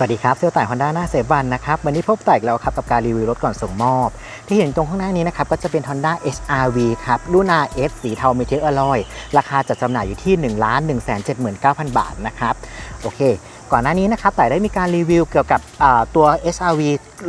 สวัสดีครับเซลต่ายฮอนด้าหน้าเซบันนะครับ วันนี้พบต่ายอีกแล้วครับกับการรีวิวรถก่อนส่งมอบ ที่เห็นตรงข้างหน้านี้นะครับ ก็จะเป็น Honda HRV ครับรุ่น RS สีเทาเมทัลอลอยราคาจัดจำหน่ายอยู่ที่ 1 1 7 9 0 0 0 บาทนะครับ โอเค ก่อนหน้านี้นะครับต่ายได้มีการรีวิวเกี่ยวกับอ่าตัว HRV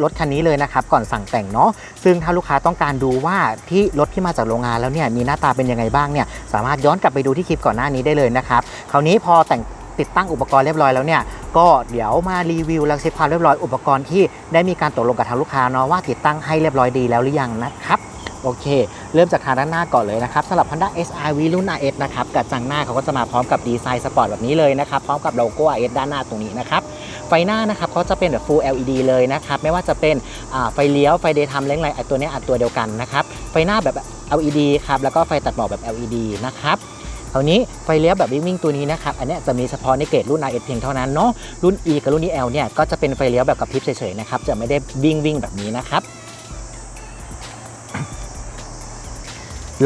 รถคันนี้เลยนะครับ ก่อนสั่งแต่งเนาะซึ่งถ้าลูกค้าต้องการดูว่าที่รถที่มาจากโรงงานแล้วเนี่ยมีหน้าตาเป็นยังไงบ้างเนี่ยสามารถย้อนกลับไปดูที่คลิปก่อนหน้านี้ได้เลยนะครับคราวนี้พอแต่ง ติดตั้งอุปกรณ์เรียบร้อยแล้วเนี่ยก็เดี๋ยวมารีวิวและเช็คความเรียบร้อยอุปกรณ์ที่ได้มีการตกลงกับทางลูกค้าเนาะว่าติดตั้งให้เรียบร้อยดีแล้วหรือยังนะครับโอเค เริ่มจากทางด้านหน้าก่อนเลยนะครับสำหรับ Honda SRV รุ่น RS นะครับกระจังหน้าเขาก็จะมาพร้อมกับดีไซน์สปอร์ตแบบนี้เลยนะครับ พร้อมกับโลโก้ RS ด้านหน้าตรงนี้นะครับ ไฟหน้านะครับเขาจะเป็นแบบ Full LED เลยนะครับ ไม่ว่าจะเป็นไฟเลี้ยว ไฟ Daytime เล้งไลท์ตัวนี้อันตัวเดียวกันนะครับ ไฟหน้าแบบ LED ครับ แล้วก็ไฟตัดหมอกแบบ LED นะครับ คราวนี้ไฟเลี้ยวแบบวิ่งๆตัวนี้นะครับอันนี้จะมีเฉพาะในเกรดรุ่น RS เพียงเท่านั้นเนาะรุ่น E กับรุ่น EL เนี่ยก็จะเป็นไฟเลี้ยวแบบกระพริบเฉยๆนะครับจะไม่ได้วิ่งวิ่งแบบนี้นะครับ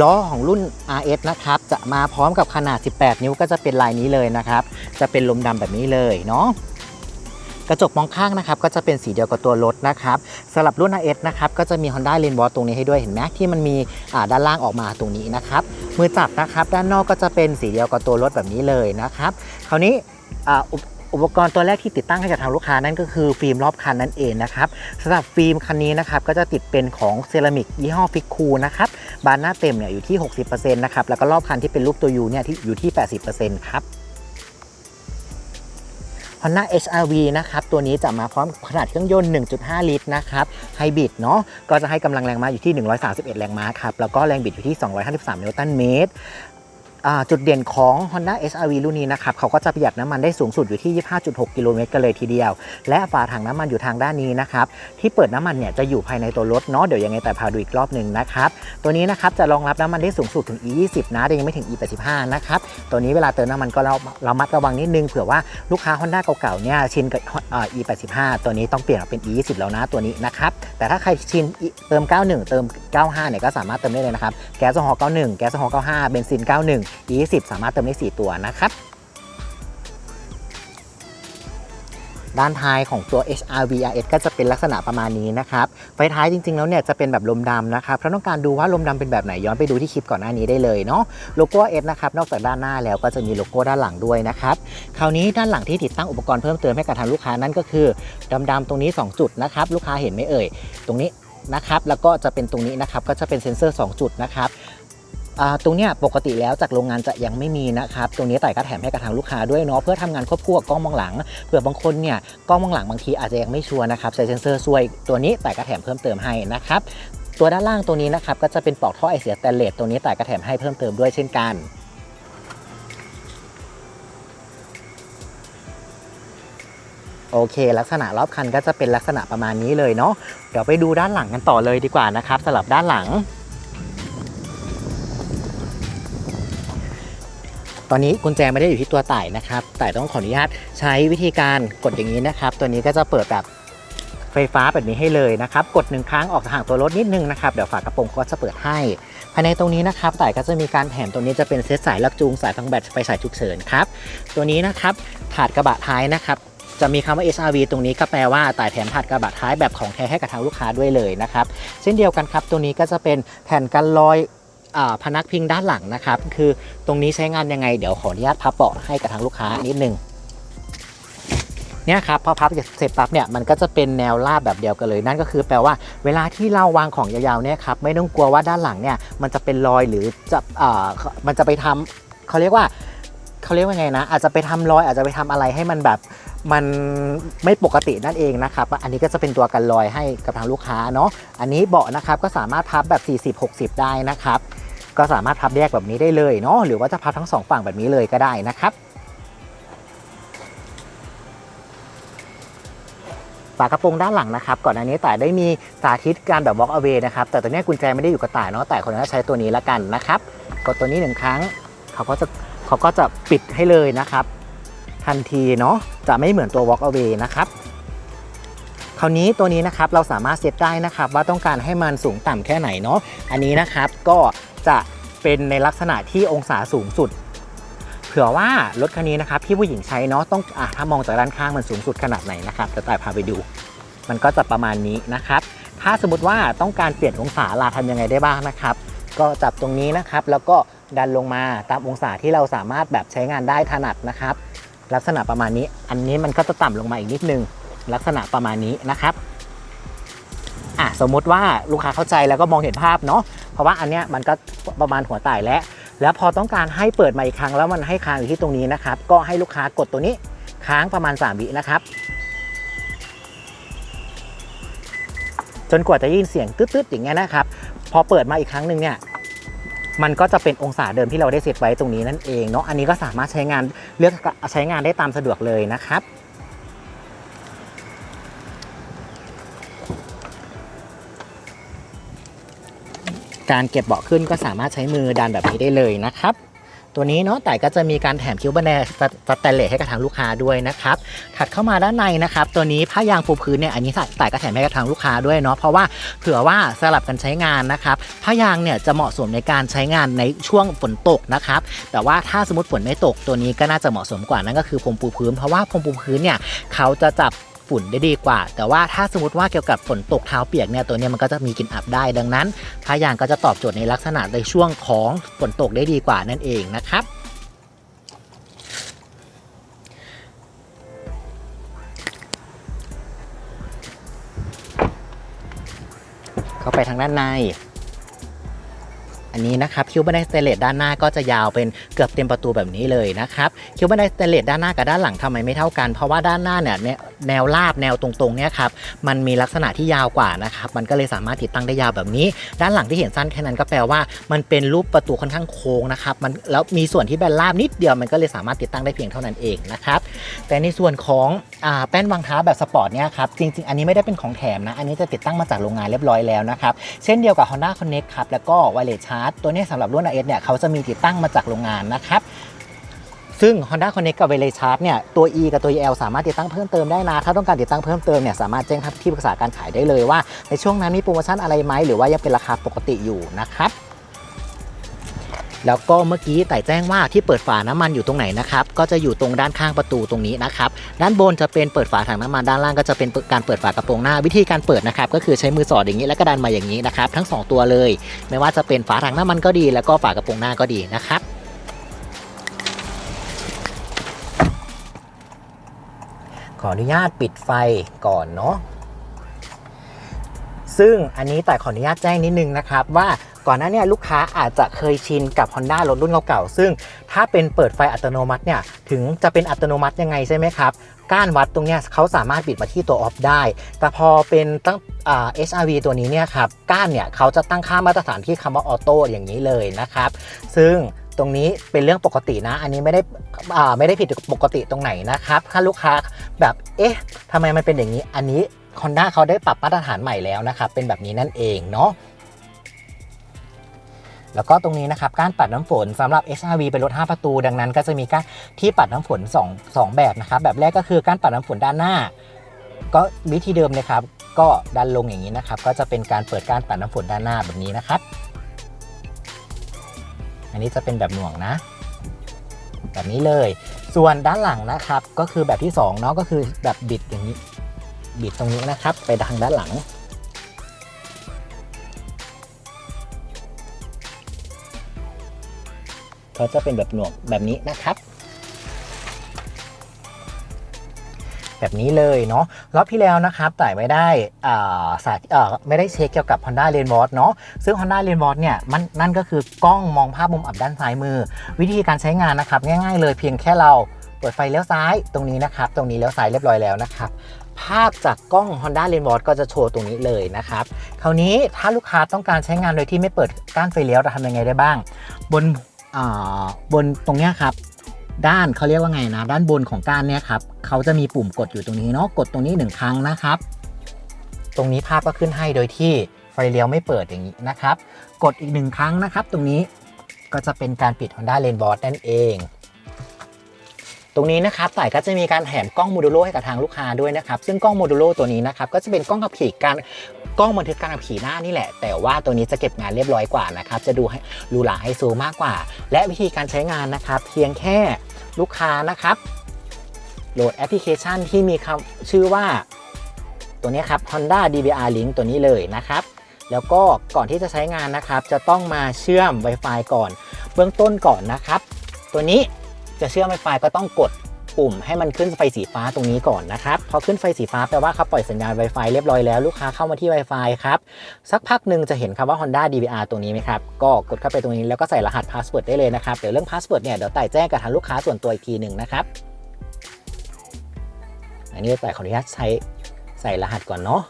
ล้อของรุ่น RS นะครับจะมาพร้อมกับขนาด 18 นิ้วก็จะเป็นลายนี้เลยนะครับ จะเป็นลมดำแบบนี้เลยเนาะ กระจกมองข้างนะครับก็จะเป็นสีเดียวกับตัวรถนะครับสำหรับรุ่น RS นะครับก็จะมี Honda l a n e w a l ตรงนี้ให้ด้วยเห็นไหมที่มันมีด้านล่างออกมาตรงนี้นะครับมือจับนะครับด้านนอกก็จะเป็นสีเดียวกับตัวรถแบบนี้เลยนะครับคราวนี้อุปอุปกรณ์ตัวแรกที่ติดตั้งให้กับทางลูกค้านั่นก็คือฟิล์มรอบคันนั่นเองนะครับสำหรับฟิล์มคันนี้นะครับก็จะติดเป็นของเซรามิกยี่ห้อฟิกคูนะครับบานหน้าเต็มเนี่ยอยู่ที่ 60%นะครับแล้วก็รอบคันที่เป็นรูปตัวยูเนี่ยที่อยู่ที่ 80%ครับ Honda HRV นะครับ ตัวนี้จะมาพร้อมขนาดเครื่องยนต์ 1.5 ลิตรนะครับไฮบริดเนาะก็จะให้กำลังแรงม้าอยู่ที่ 131 แรงม้าครับ แล้วก็แรงบิดอยู่ที่ 253 นิวตันเมตร จุดเด่นของ Honda HRV รุ่นนี้นะครับเขาก็จะประหยัดน้ำมันได้สูงสุดอยู่ที่ 25.6 กิโลเมตรกันเลยทีเดียว และฝาถังน้ำมันอยู่ทางด้านนี้นะครับที่เปิดน้ำมันเนี่ยจะอยู่ภายในตัวรถเนาะเดี๋ยวยังไงแต่พาดูอีกรอบหนึ่งนะครับตัวนี้นะครับจะรองรับน้ำมันได้สูงสุดถึง E20 นะแต่ยังไม่ถึง E85 นะครับตัวนี้เวลาเติมน้ำมันก็เราเรามัดระวังนิดนึงเผื่อว่าลูกค้า Honda เก่าๆเนี่ยชินกับ E85 ตัวนี้ต้องเปลี่ยนมาเป็น E20 แล้วนะตัวนี้นะครับแต่ถ้าใครชินเติม 91 เติม 95เนี่ยก็สามารถเติมได้เลยนะครับแก๊สโซฮอล์91 แก๊สโซฮอล์95 เบนซิน 91 E20 สามารถเติมได้ 4 ตัวนะครับ ด้านท้ายของตัว HRV RS ก็จะเป็นลักษณะประมาณนี้นะครับ ไฟท้ายจริงๆ แล้วเนี่ยจะเป็นแบบลมดำนะครับถ้าต้องการดูว่าลมดำเป็นแบบไหนย้อนไปดูที่คลิปก่อนหน้านี้ได้เลยเนาะ โลโก้ S นะครับ นอกจากด้านหน้าแล้วก็จะมีโลโก้ด้านหลังด้วยนะครับ คราวนี้ด้านหลังที่ติดตั้งอุปกรณ์เพิ่มเติมให้กับทางลูกค้านั่นก็คือดำๆตรงนี้ 2 จุดนะครับ ลูกค้าเห็นไหมเอ่ย ตรงนี้นะครับแล้วก็จะเป็นตรงนี้นะครับก็จะเป็นเซ็นเซอร์ 2 จุดนะครับ ตรงเนี้ยปกติแล้วจากโรงงานจะยังไม่มีนะครับ ตรงนี้ต่ายก็แถมให้กับทางลูกค้าด้วยเนาะเพื่อทำงานควบคู่กับกล้องมองหลังเผื่อบางคนเนี่ยกล้องมองหลังบางทีอาจจะยังไม่ชัวร์นะครับใส่เซ็นเซอร์ช่วยตัวนี้ต่ายก็แถมเพิ่มเติมให้นะครับตัวด้านล่างตรงนี้นะครับก็จะเป็นปลอกท่อไอเสียสแตนเลสตัวนี้ต่ายก็แถมให้เพิ่มเติมด้วยเช่นกันโอเค ลักษณะรอบคันก็จะเป็นลักษณะประมาณนี้เลยเนาะเดี๋ยวไปดูด้านหลังกันต่อเลยดีกว่านะครับสำหรับด้านหลัง อนนี้กุญแจไม่ได้อยู่ที่ตัวต่ายนะครับต่ต้องขออนุญาตใช้วิธีการกดอย่างนี้นะครับ ตัวนี้ก็จะเปิดแบบไฟฟ้าแบบนี้ให้เลยนะครับ กดหนึ่งครั้งออกห่างตัวรถนิดนึงนะครับ เดี๋ยวฝากระโปรงก็จะเปิดให้ ภายในตรงนี้นะครับต่ก็จะมีการแถมตัวนี้จะเป็นเซตสายลักจูงสายฟังแบตไฟสายฉุกเฉินครับ ตัวนี้นะครับถาดกระบะท้ายนะครับ จะมีคำว่า SRV ตรงนี้ก็แปลว่าต่ายแถมถาดกระบะท้ายแบบของแท้ให้กับทางลูกค้าด้วยเลยนะครับ เช่นเดียวกันครับ ตัวนี้ก็จะเป็นแผ่นกันรอย พนักพิงด้านหลังนะครับ คือตรงนี้ใช้งานยังไง เดี๋ยวขออนุญาตพับเบาะให้กับทางลูกค้านิดนึงเนี่ยครับพอพับเสร็จปั๊บเนี่ยมันก็จะเป็นแนวราบแบบเดียวกันเลย นั่นก็คือแปลว่าเวลาที่เราวางของยาวๆเนี่ยครับไม่ต้องกลัวว่าด้านหลังเนี่ยมันจะเป็นรอยหรือจะอ่ามันจะไปทำเขาเรียกว่าเขาเรียกว่าไงนะ อาจจะไปทำรอยอาจจะไปทำอะไรให้มันแบบมันไม่ปกตินั่นเองนะครับ อันนี้ก็จะเป็นตัวกันรอยให้กับทางลูกค้าเนาะอันนี้เบาะนะครับก็สามารถพับแบบ 40-60 ได้นะครับ ก็สามารถพับแยกแบบนี้ได้เลยเนาะหรือว่าจะพับทั้งสองฝั่งแบบนี้เลยก็ได้นะครับฝากระโปรงด้านหลังนะครับก่อนอันนี้แต่ายได้มีสาธิตการแบบ walk away นะครับแต่ตัวนี้กุญแจไม่ได้อยู่กับต่ายเนาะแต่คนนั้นใช้ตัวนี้ละกันนะครับกดตัวนี้หนึ่งครั้งเขาก็จะเขาก็จะปิดให้เลยนะครับ ทันทีเนาะจะไม่เหมือนตัว walk away นะครับคราวนี้ตัวนี้นะครับเราสามารถเซตได้นะครับว่าต้องการให้มันสูงต่ำแค่ไหนเนาะอันนี้นะครับก็ จะเป็นในลักษณะที่องศาสูงสุด เผื่อว่ารถคันนี้นะครับที่ผู้หญิงใช้เนาะต้องอะถ้ามองจากด้านข้างมันสูงสุดขนาดไหนนะครับจะต่ายพาไปดู มันก็จะประมาณนี้นะครับ ถ้าสมมติว่าต้องการเปลี่ยนองศาลาทำยังไงได้บ้างนะครับ ก็จับตรงนี้นะครับ แล้วก็ดันลงมาตามองศาที่เราสามารถแบบใช้งานได้ถนัดนะครับ ลักษณะประมาณนี้ อันนี้มันก็จะต่ำลงมาอีกนิดนึง ลักษณะประมาณนี้นะครับอะสมมติว่าลูกค้าเข้าใจแล้วก็มองเห็นภาพเนาะ เพราะว่าอันเนี้ยมันก็ประมาณหัวไต่แล้ว แล้วพอต้องการให้เปิดมาอีกครั้งแล้วมันให้ค้างอยู่ที่ตรงนี้นะครับ ก็ให้ลูกค้ากดตัวนี้ค้างประมาณ 3 วินะครับ จนกว่าจะยินเสียงตืดๆอย่างเงี้ยนะครับ พอเปิดมาอีกครั้งหนึ่งเนี่ยมันก็จะเป็นองศาเดิมที่เราได้เซตไว้ตรงนี้นั่นเองเนาะอันนี้ก็สามารถใช้งานเลือกใช้งานได้ตามสะดวกเลยนะครับ การเก็บเบาะขึ้นก็สามารถใช้มือดันแบบนี้ได้เลยนะครับ ตัวนี้เนาะแต่ก็จะมีการแถมคิ้วบันไดสแตนเลสให้กับทางลูกค้าด้วยนะครับ ถัดเข้ามาด้านในนะครับ ตัวนี้ผ้ายางปูพื้นเนี่ยอันนี้แต่ก็แถมให้กับทางลูกค้าด้วยเนาะเพราะว่าเผื่อว่าสลับกันใช้งานนะครับผ้ายางเนี่ยจะเหมาะสมในการใช้งานในช่วงฝนตกนะครับ แต่ว่าถ้าสมมติฝนไม่ตกตัวนี้ก็น่าจะเหมาะสมกว่านั่นก็คือพรมปูพื้น เพราะว่าพรมปูพื้นเนี่ยเขาจะจับ ฝุ่นได้ดีกว่า แต่ว่าถ้าสมมติว่าเกี่ยวกับฝนตกเท้าเปียกเนี่ยตัวนี้มันก็จะมีกลิ่นอับได้ดังนั้นผ้ายางก็จะตอบโจทย์ในลักษณะในช่วงของฝนตกได้ดีกว่านั่นเองนะครับเข้าไปทางด้านใน อันนี้นะครับคิวบันไดสเตเลสด้านหน้าก็จะยาวเป็นเกือบเต็มประตูแบบนี้เลยนะครับคิวบันไดสเตเลสด้านหน้ากับด้านหลังทำไมไม่เท่ากัน เพราะว่าด้านหน้าเนี่ย แนวราบแนวตรงๆเนี่ยครับมันมีลักษณะที่ยาวกว่านะครับมันก็เลยสามารถติดตั้งได้ยาวแบบนี้ ด้านหลังที่เห็นสั้นแค่นั้นก็แปลว่า มันเป็นรูปประตูค่อนข้างโค้งนะครับมันแล้วมีส่วนที่แบนราบนิดเดียวมันก็เลยสามารถติดตั้งได้เพียงเท่านั้นเองนะครับแต่ในส่วนของอแป้นวางเท้าแบบสปอร์ตเนี่ยครับจริง ๆ อันนี้ไม่ได้เป็นของแถมนะอันนี้จะติดตั้งมาจากโรงงานเรียบร้อยแล้วนะครับเช่นเดียวกับ Honda Connect ครับแล้วก็ Wireless Charge ตัวนี้สำหรับรุ่น RS เนี่ยเขาจะมีติดตั้งมาจากโรงงานนะครับ ซึ่ง Honda Connect กับ Wireless Charge เนี่ยตัว E กับตัว L สามารถติดตั้งเพิ่มเติมได้นะ ถ้าต้องการติดตั้งเพิ่มเติมเนี่ยสามารถแจ้งที่ปรึกษาการขายได้เลยว่า ในช่วงนั้นมีโปรโมชั่นอะไรไหมหรือว่ายังเป็นราคาปกติอยู่นะครับแล้วก็เมื่อกี้แต่แจ้งว่าที่เปิดฝาน้ำมันอยู่ตรงไหนนะครับก็จะอยู่ตรงด้านข้างประตูตรงนี้นะครับด้านบนจะเป็นเปิดฝาถังน้ำมันด้านล่างก็จะเป็นการเปิดฝากระโปรงหน้า วิธีการเปิดนะครับก็คือใช้มือสอดอย่างนี้แล้วก็ดันมาอย่างนี้นะครับทั้งสองตัวเลย ไม่ว่าจะเป็นฝาถังน้ำมันก็ดี แล้วก็ฝากระโปรงหน้าก็ดีนะครับ ขออนุญาตปิดไฟก่อนเนาะซึ่งอันนี้แต่ขออนุญาตแจ้งนิดนึงนะครับว่าก่อนหน้าเนี้ลูกค้าอาจจะเคยชินกับ Honda รถรุ่นเก่าๆ ซึ่งถ้าเป็นเปิดไฟอัตโนมัติเนี่ย ถึงจะเป็นอัตโนมัติยังไงใช่ไหมครับ ก้านวัดตรงเนี้ยเขาสามารถปิดมาที่ตัวออฟได้ แต่พอเป็นตั้งอ่า HRV ตัวนี้เนี่ยครับ ก้านเนี่ยเขาจะตั้งค่ามาตรฐานที่คำว่าออโต้อย่างนี้เลยนะครับ ซึ่ง ตรงนี้เป็นเรื่องปกตินะ อันนี้ไม่ได้อ่าไม่ได้ผิดปกติตรงไหนนะครับ ถ้าลูกค้าแบบเอ๊ะทำไมมันเป็นอย่างนี้ อันนี้ Honda เขาได้ปรับมาตรฐานใหม่แล้วนะครับ เป็นแบบนี้นั่นเองเนาะแล้วก็ตรงนี้นะครับการปัดน้ำฝนสำหรับ HRV เป็นรถ 5 ประตู ดังนั้น ก็จะมีการที่ปัดน้ำฝน 2 2 แบบนะครับ แบบแรกก็คือการปัดน้ำฝนด้านหน้า ก็วิธีเดิมเลยครับ ก็ดันลงอย่างนี้นะครับ ก็จะเป็นการเปิดการปัดน้ำฝนด้านหน้าแบบนี้นะครับ อันนี้จะเป็นแบบหน่วงนะ แบบนี้เลย ส่วนด้านหลังนะครับ ก็คือแบบที่2เนาะก็คือแบบบิดอย่างนี้บิดตรงนี้นะครับ ไปทางด้านหลังก็จะเป็นแบบหน่วงแบบนี้นะครับ แบบนี้เลยเนาะรอบที่แล้วนะครับแต่ไม่ได้อ่าสาธิตเอ่อไม่ได้เช็คเกี่ยวกับ Honda r a i n w a t เนาะซึ่ง Honda r a i n w a t เนี่ยมันนั่นก็คือกล้องมองภาพมุมอับด้านซ้ายมือ วิธีการใช้งานนะครับง่ายๆเลยเพียงแค่เราเปิดไฟเลี้ยวซ้ายตรงนี้นะครับ ตรงนี้เลี้ยวซ้ายเรียบร้อยแล้วนะครับภาพจากกล้อง Honda r a i n w a t ก็จะโชว์ตรงนี้เลยนะครับ คราวนี้ถ้าลูกค้าต้องการใช้งานโดยที่ไม่เปิดก้านไฟเลี้ยวจะทำยังไงได้บ้าง บนอ่าบนตรงนี้ครับ ด้านเขาเรียกว่าไงนะ ด้านบนของก้านเนี่ยครับเขาจะมีปุ่มกดอยู่ตรงนี้เนาะกดตรงนี้หนึ่งครั้งนะครับ ตรงนี้ภาพก็ขึ้นให้โดยที่ไฟเลี้ยวไม่เปิดอย่างนี้นะครับ กดอีกหนึ่งครั้งนะครับ ตรงนี้ก็จะเป็นการปิด Honda r a i n b o a r d นั่นเอง ตรงนี้นะครับต่ายก็จะมีการแถมกล้องโมดูโลให้กับทางลูกค้าด้วยนะครับ ซึ่งกล้องโมดูโลตัวนี้นะครับก็จะเป็นกล้องขับขี่การกล้องบันทึกการขับขี่หน้านี่แหละ แต่ว่าตัวนี้จะเก็บงานเรียบร้อยกว่านะครับ จะดูให้หรูหราไฮโซมากกว่า และวิธีการใช้งานนะครับ เพียงแค่ลูกค้านะครับ โหลดแอปพลิเคชันที่มีคำชื่อว่า ตัวนี้ครับ Honda DVR Link ตัวนี้เลยนะครับแล้วก็ก่อนที่จะใช้งานนะครับ จะต้องมาเชื่อม Wi-Fi ก่อน เบื้องต้นก่อนนะครับ ตัวนี้ จะเชื่อม Wi-Fi ก็ต้องกดปุ่มให้มันขึ้นไฟสีฟ้าตรงนี้ก่อนนะครับ พอขึ้นไฟสีฟ้าแปลว่าเขาปล่อยสัญญาณ Wi-Fi เรียบร้อยแล้วลูกค้าเข้ามาที่ Wi-Fi ครับ สักพักหนึ่งจะเห็นคำว่า Honda DVR ตรงนี้ไหมครับ ก็กดเข้าไปตรงนี้แล้วก็ใส่รหัสพาสเวิร์ดได้เลยนะครับ เดี๋ยวเรื่องพาสเวิร์ดเนี่ยเดี๋ยวไต่แจ้งกับทางลูกค้าส่วนตัวอีกทีหนึ่งนะครับ อันนี้แต่ขออนุญาตใช้ใส่รหัสก่อนเนาะ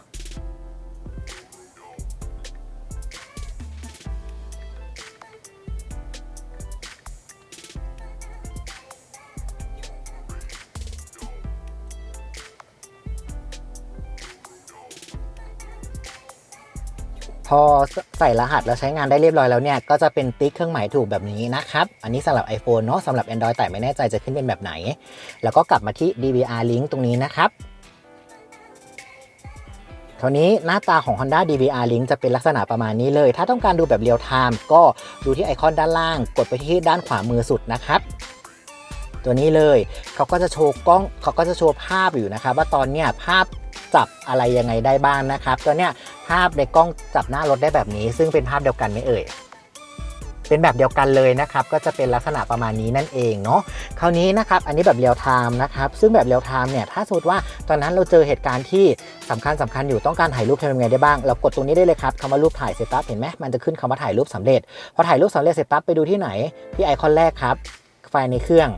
พอใส่รหัสแล้วใช้งานได้เรียบร้อยแล้วเนี่ย ก็จะเป็นติ๊กเครื่องหมายถูกแบบนี้นะครับ อันนี้สำหรับ iPhone เนาะสำหรับ Android แต่ไม่แน่ใจจะขึ้นเป็นแบบไหน แล้วก็กลับมาที่ DVR link ตรงนี้นะครับคราวนี้หน้าตาของ Honda DVR Link จะเป็นลักษณะประมาณนี้เลย ถ้าต้องการดูแบบเรียลไทม์ก็ดูที่ไอคอนด้านล่าง กดไปที่ด้านขวามือสุดนะครับตัวนี้เลย เขาก็จะโชว์กล้อง เขาก็จะโชว์ภาพอยู่นะครับ ว่าตอนเนี้ยภาพ จับอะไรยังไงได้บ้างนะครับ ตัวเนี้ยภาพในกล้องจับหน้ารถได้แบบนี้ ซึ่งเป็นภาพเดียวกันไหมเอ่ยเป็นแบบเดียวกันเลยนะครับ ก็จะเป็นลักษณะประมาณนี้นั่นเองเนาะคราวนี้นะครับ อันนี้แบบเรียลไทม์นะครับ ซึ่งแบบเรียลไทม์เนี่ยถ้าสมมติว่าตอนนั้นเราเจอเหตุการณ์ที่สำคัญสำคัญอยู่ต้องการถ่ายรูปทำยังไงได้บ้าง เรากดตรงนี้ได้เลยครับคำว่ารูปถ่ายเสร็จปั๊บเห็นไหมมันจะขึ้นคำว่าถ่ายรูปสำเร็จ พอถ่ายรูปสำเร็จเสร็จปั๊บไปดูที่ไหนที่ไอคอนแรกครับไฟล์ในเครื่อง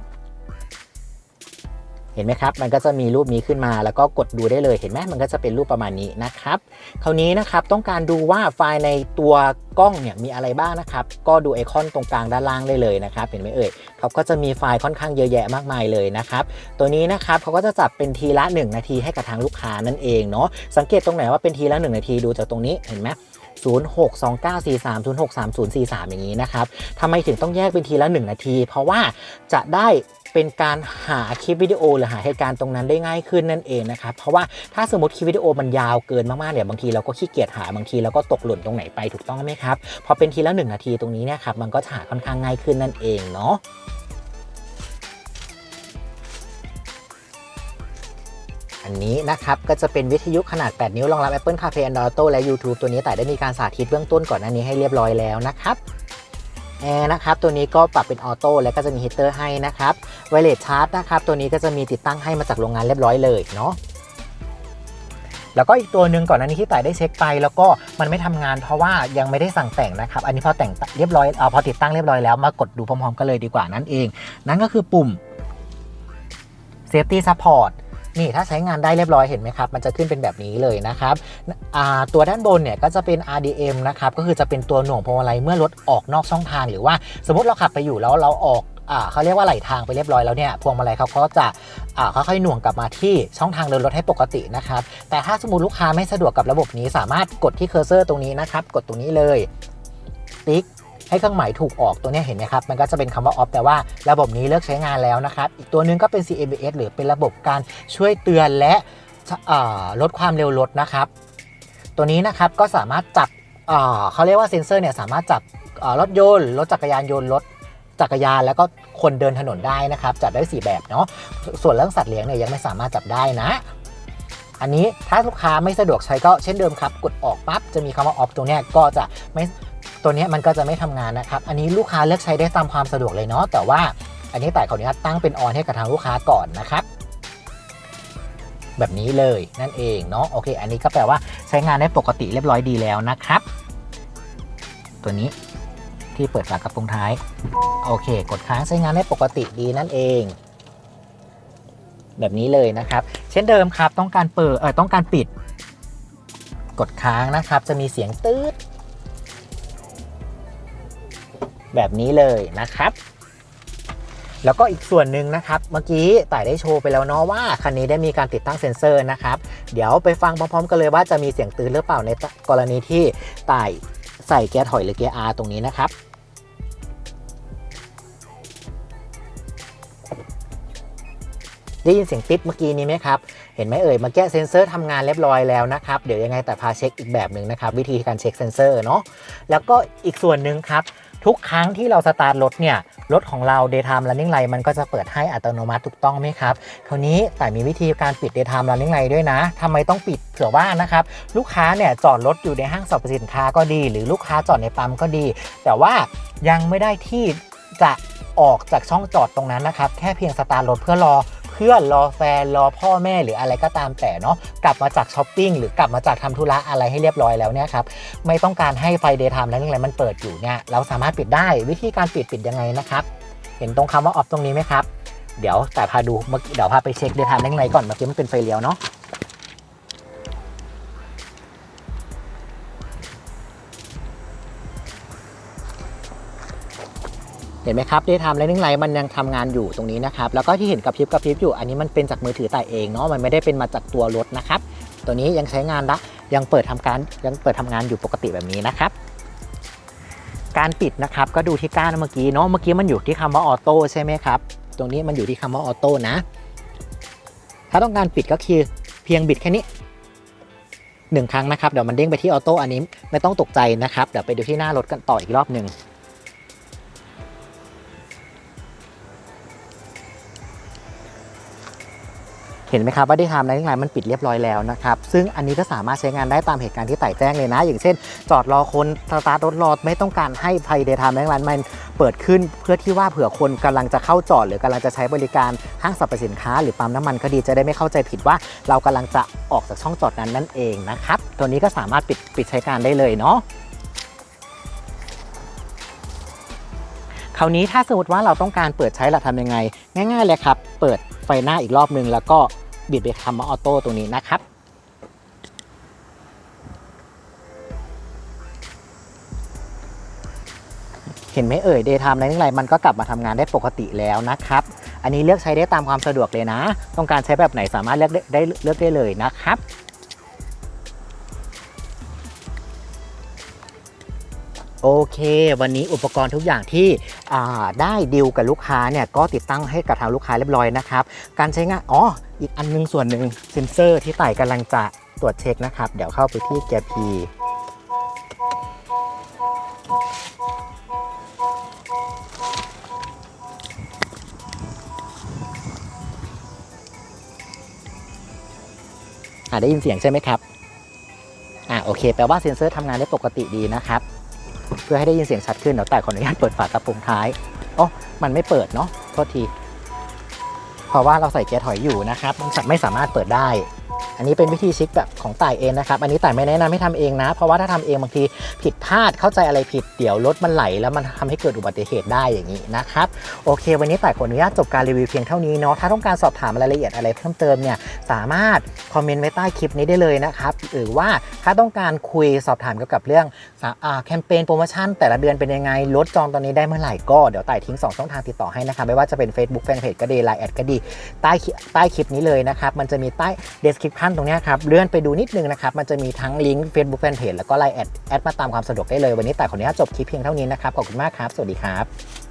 เห็นไหมครับ มันก็จะมีรูปนี้ขึ้นมา แล้วก็กดดูได้เลย เห็นไหมมันก็จะเป็นรูปประมาณนี้นะครับ คราวนี้นะครับต้องการดูว่าไฟล์ในตัวกล้องเนี่ยมีอะไรบ้างนะครับ ก็ดูไอคอนตรงกลางด้านล่างได้เลยนะครับ เห็นไหมเอ่ยเขาก็จะมีไฟล์ค่อนข้างเยอะแยะมากมายเลยนะครับ ตัวนี้นะครับเขาก็จะจับเป็นทีละ 1 นาทีให้กับทางลูกค้านั่นเองเนาะ สังเกตตรงไหนว่าเป็นทีละ 1 นาทีดูจากตรงนี้ เห็นไหม062943 063043 อย่างนี้นะครับทำไมถึงต้องแยกเป็นทีละ 1 นาที เพราะว่าจะได้ เป็นการหาคลิปวิดีโอ หรือหาเหตุการณ์ตรงนั้นได้ง่ายขึ้นนั่นเองนะครับเพราะว่าถ้าสมมติคลิปวิดีโอมันยาวเกินมากๆเนี่ยบางทีเราก็ขี้เกียจหาบางทีเราก็ตกหล่นตรงไหนไปถูกต้องไหมครับพอเป็นทีละ1นาทีตรงนี้เนี่ยครับมันก็จะหาค่อนข้างง่ายขึ้นนั่นเองเนาะอันนี้นะครับก็จะเป็นวิทยุขนาด 8 นิ้วรองรับ Apple CarPlay Android Auto และ YouTube ตัวนี้แต่ได้มีการสาธิตเบื้องต้นก่อนหน้านี้ให้เรียบร้อยแล้วนะครับ แอร์นะครับตัวนี้ก็ปรับเป็นออโต้และก็จะมีฮีเตอร์ให้นะครับไวเลสชาร์จนะครับตัวนี้ก็จะมีติดตั้งให้มาจากโรงงานเรียบร้อยเลยเนาะแล้วก็อีกตัวหนึ่งก่อนหน้านี้ที่ต่ายได้เช็คไป แล้วก็มันไม่ทำงานเพราะว่ายังไม่ได้สั่งแต่งนะครับ อันนี้พอแต่งเรียบร้อยเอาพอติดตั้งเรียบร้อยแล้วมากดดูพร้อมๆกันเลยดีกว่านั่นเอง นั่นก็คือปุ่ม Safety Support นี่ถ้าใช้งานได้เรียบร้อยเห็นไหมครับ มันจะขึ้นเป็นแบบนี้เลยนะครับตัวด้านบนเนี่ยก็จะเป็น RDM นะครับ ก็คือจะเป็นตัวหน่วงพวงมาลัยเมื่อรถออกนอกช่องทาง หรือว่าสมมติเราขับไปอยู่แล้วเราออกอ่าเขาเรียกว่าไหลทางไปเรียบร้อยแล้วเนี่ยพวงมาลัยเขาก็จะอ่าค่อยๆหน่วงกลับมาที่ช่องทางเดินรถให้ปกตินะครับ แต่ถ้าสมมติลูกค้าไม่สะดวกกับระบบนี้สามารถกดที่เคอร์เซอร์ตรงนี้นะครับ กดตรงนี้เลยติ๊ก ให้เครื่องหมายถูกออกตัวนี้เห็นไหมครับ มันก็จะเป็นคำว่า off แต่ว่าระบบนี้เลิกใช้งานแล้วนะครับ อีกตัวหนึงก็เป็น CMBS หรือเป็นระบบการช่วยเตือนและลดความเร็วรถนะครับ ตัวนี้นะครับก็สามารถจับเขาเรียกว่าเซ็นเซอร์เนี่ยสามารถจับรถยนต์รถจักรยานยนต์รถจักรยานแล้วก็คนเดินถนนได้นะครับ จับได้ 4 แบบเนาะส่วนเรื่องสัตว์เลี้ยงเนี่ยยังไม่สามารถจับได้นะ อันนี้ถ้าลูกค้าไม่สะดวกใช้ก็เช่นเดิมครับ กดออกปั๊บจะมีคำว่า off ตรงเนี้ยก็จะไม่ ตัวนี้มันก็จะไม่ทำงานนะครับ อันนี้ลูกค้าเลือกใช้ได้ตามความสะดวกเลยเนาะ แต่ว่าอันนี้แต่ขออนุญาตตั้งเป็นออนให้กับทางลูกค้าก่อนนะครับ แบบนี้เลยนั่นเองเนาะ โอเค อันนี้ก็แปลว่าใช้งานได้ปกติเรียบร้อยดีแล้วนะครับ ตัวนี้ที่เปิดฝากระโปรงท้าย โอเค กดค้างใช้งานได้ปกติดีนั่นเอง แบบนี้เลยนะครับ เช่นเดิมครับ ต้องการเปิด เออต้องการปิด กดค้างนะครับ จะมีเสียงตืด แบบนี้เลยนะครับ แล้วก็อีกส่วนหนึ่งนะครับ เมื่อกี้ต่ายได้โชว์ไปแล้วเนาะว่าคันนี้ได้มีการติดตั้งเซ็นเซอร์นะครับ เดี๋ยวไปฟังพร้อมๆกันเลยว่าจะมีเสียงตื่นหรือเปล่าในกรณีที่ต่ายใส่เกียร์ถอยหรือเกียร์ R ตรงนี้นะครับได้ยินเสียงติ๊บเมื่อกี้นี้ไหมครับ เห็นไหมเอ่ยเมื่อกี้เซ็นเซอร์ทำงานเรียบร้อยแล้วนะครับ เดี๋ยวยังไงแต่พาเช็คอีกแบบหนึ่งนะครับ วิธีการเช็คเซ็นเซอร์เนาะ แล้วก็อีกส่วนหนึ่งครับ ทุกครั้งที่เราสตาร์ทรถเนี่ยรถของเรา daytime running light มันก็จะเปิดให้อัตโนมัติถูกต้องไหมครับคราวนี้แต่มีวิธีการปิด daytime running light ด้วยนะทำไมต้องปิดเผื่อว่านะครับลูกค้าเนี่ยจอดรถอยู่ในห้างสรรพสินค้าก็ดี หรือลูกค้าจอดในปั๊มก็ดี แต่ว่ายังไม่ได้ที่จะออกจากช่องจอดตรงนั้นนะครับ แค่เพียงสตาร์ทรถเพื่อรอ พื่อนรอแฟนรอพ่อแม่หรืออะไรก็ตามแต่เนาะกลับมาจากช้อปปิ้งหรือกลับมาจากทำธุระอะไรให้เรียบร้อยแล้วเนี่ยครับไม่ต้องการให้ไฟเดย์ไทม์แล้วอะไรมันเปิดอยู่เนี่ยเราสามารถปิดได้วิธีการปิดปิดยังไงนะครับ เห็นตรงคำว่าออฟตรงนี้ไหมครับเดี๋ยวแต่พาดูเดี๋ยวพาไปเช็คเดย์ไทม์เรื่องอะไรก่อนเมื่อกี้มันเป็นไฟเลี้ยวเนาะ เห็นไหมครับ Daytime Running Light มันยังทำงานอยู่ตรงนี้นะครับ แล้วก็ที่เห็นกระพริบกระพริบอยู่อันนี้มันเป็นจากมือถือแต่เองเนาะมันไม่ได้เป็นมาจากตัวรถนะครับ ตัวนี้ยังใช้งานละยังเปิดทำการยังเปิดทำงานอยู่ปกติแบบนี้นะครับ การปิดนะครับก็ดูที่ก้านเมื่อกี้เนาะเมื่อกี้มันอยู่ที่คำว่าออโต้ใช่ไหมครับตรงนี้มันอยู่ที่คำว่าออโต้นะ ถ้าต้องการปิดก็คือเพียงบิดแค่นี้หนึ่งครั้งนะครับเดี๋ยวมันเด้งไปที่ออโต้อันนี้ไม่ต้องตกใจนะครับเดี๋ยวไปดูที่หน้ารถกันต่ออีกรอบหนึ่ง เห็นไหมครับว่าได้ทำในเรื่องไรมันปิดเรียบร้อยแล้วนะครับซึ่งอันนี้ก็สามารถใช้งานได้ตามเหตุการณ์ที่ไต่แจ้งเลยนะ อย่างเช่น จอดรอคนสตาร์ทรถรอไม่ต้องการให้ไฟเดย์ไทม์ในเรื่องไรมันเปิดขึ้น เพื่อที่ว่าเผื่อคนกำลังจะเข้าจอด หรือกำลังจะใช้บริการห้างสรรพสินค้า หรือปั๊มน้ำมันก็ดีจะได้ไม่เข้าใจผิดว่า เรากำลังจะออกจากช่องจอดนั้นนั่นเองนะครับตัวนี้ก็สามารถปิดปิดใช้การได้เลยเนาะ คราวนี้ถ้าสมมติว่าเราต้องการเปิดใช้เราทำยังไง ง่าย ๆ เลยครับ เปิดไฟหน้าอีกรอบนึง แล้วก็บิดไปคำว่าออโต้ตรงนี้นะครับ เห็นไหมเอ่ย Daytime อะไรนี่ไรมันก็กลับมาทำงานได้ปกติแล้วนะครับ อันนี้เลือกใช้ได้ตามความสะดวกเลยนะ ต้องการใช้แบบไหนสามารถเลือกได้เลือกได้เลยนะครับ โอเค วันนี้อุปกรณ์ทุกอย่างที่ได้ดิวกับลูกค้าเนี่ยก็ติดตั้งให้กับทางลูกค้าเรียบร้อยนะครับ การใช้งานอ๋ออีกอันนึงส่วนหนึ่งเซ็นเซอร์ที่ไต่กำลังจะตรวจเช็คนะครับ เดี๋ยวเข้าไปที่เกีอ่าได้ยินเสียงใช่ไหมครับ อ่าโอเค แปลว่าเซ็นเซอร์ทำงานได้ปกติดีนะครับ เพื่อให้ได้ยินเสียงชัดขึ้นเดี๋ยวแต่ขออนุญาตเปิดฝากระโปรงท้ายอ๋อมันไม่เปิดเนาะโทษที เพราะว่าเราใส่เกียร์ถอยอยู่นะครับ มันไม่สามารถเปิดได้ อันนี้เป็นวิธีเช็คแบบของต่ายเองนะครับ อันนี้ต่ายไม่แนะนำให้ทำเองนะ เพราะว่าถ้าทำเองบางทีผิดพลาดเข้าใจอะไรผิดเดี๋ยวรถมันไหล แล้วมันทำให้เกิดอุบัติเหตุได้อย่างนี้นะครับโอเค วันนี้ต่ายขออนุญาตจบการรีวิวเพียงเท่านี้เนาะถ้าต้องการสอบถามรายละเอียดอะไรเพิ่มเติมเนี่ยสามารถคอมเมนต์ไว้ใต้คลิปนี้ได้เลยนะครับหรือว่าถ้าต้องการคุยสอบถามเกี่ยวกับเรื่องอแคมเปญโปรโมชั่นแต่ละเดือนเป็นยังไงลดจองตอนนี้ได้เมื่อไหร่ก็เดี๋ยวต่ายทิ้ง 2 ช่องทางติดต่อให้นะครับไม่ว่าจะเป็น Facebook Fanpage ก็ดี Line แอดก็ดีใต้คลิปใต้คลิปนี้เลยนะครับมันจะมีใต้ description ตรงเนี้ครับ เลื่อนไปดูนิดนึงนะครับ มันจะมีทั้งลิงก์ Facebook Fanpage แล้วก็ Line แอดแอดมาตามความสะดวกได้เลย วันนี้แต่ขออนุญาตจบคลิปเพียงเท่านี้นะครับ ขอบคุณมากครับ สวัสดีครับ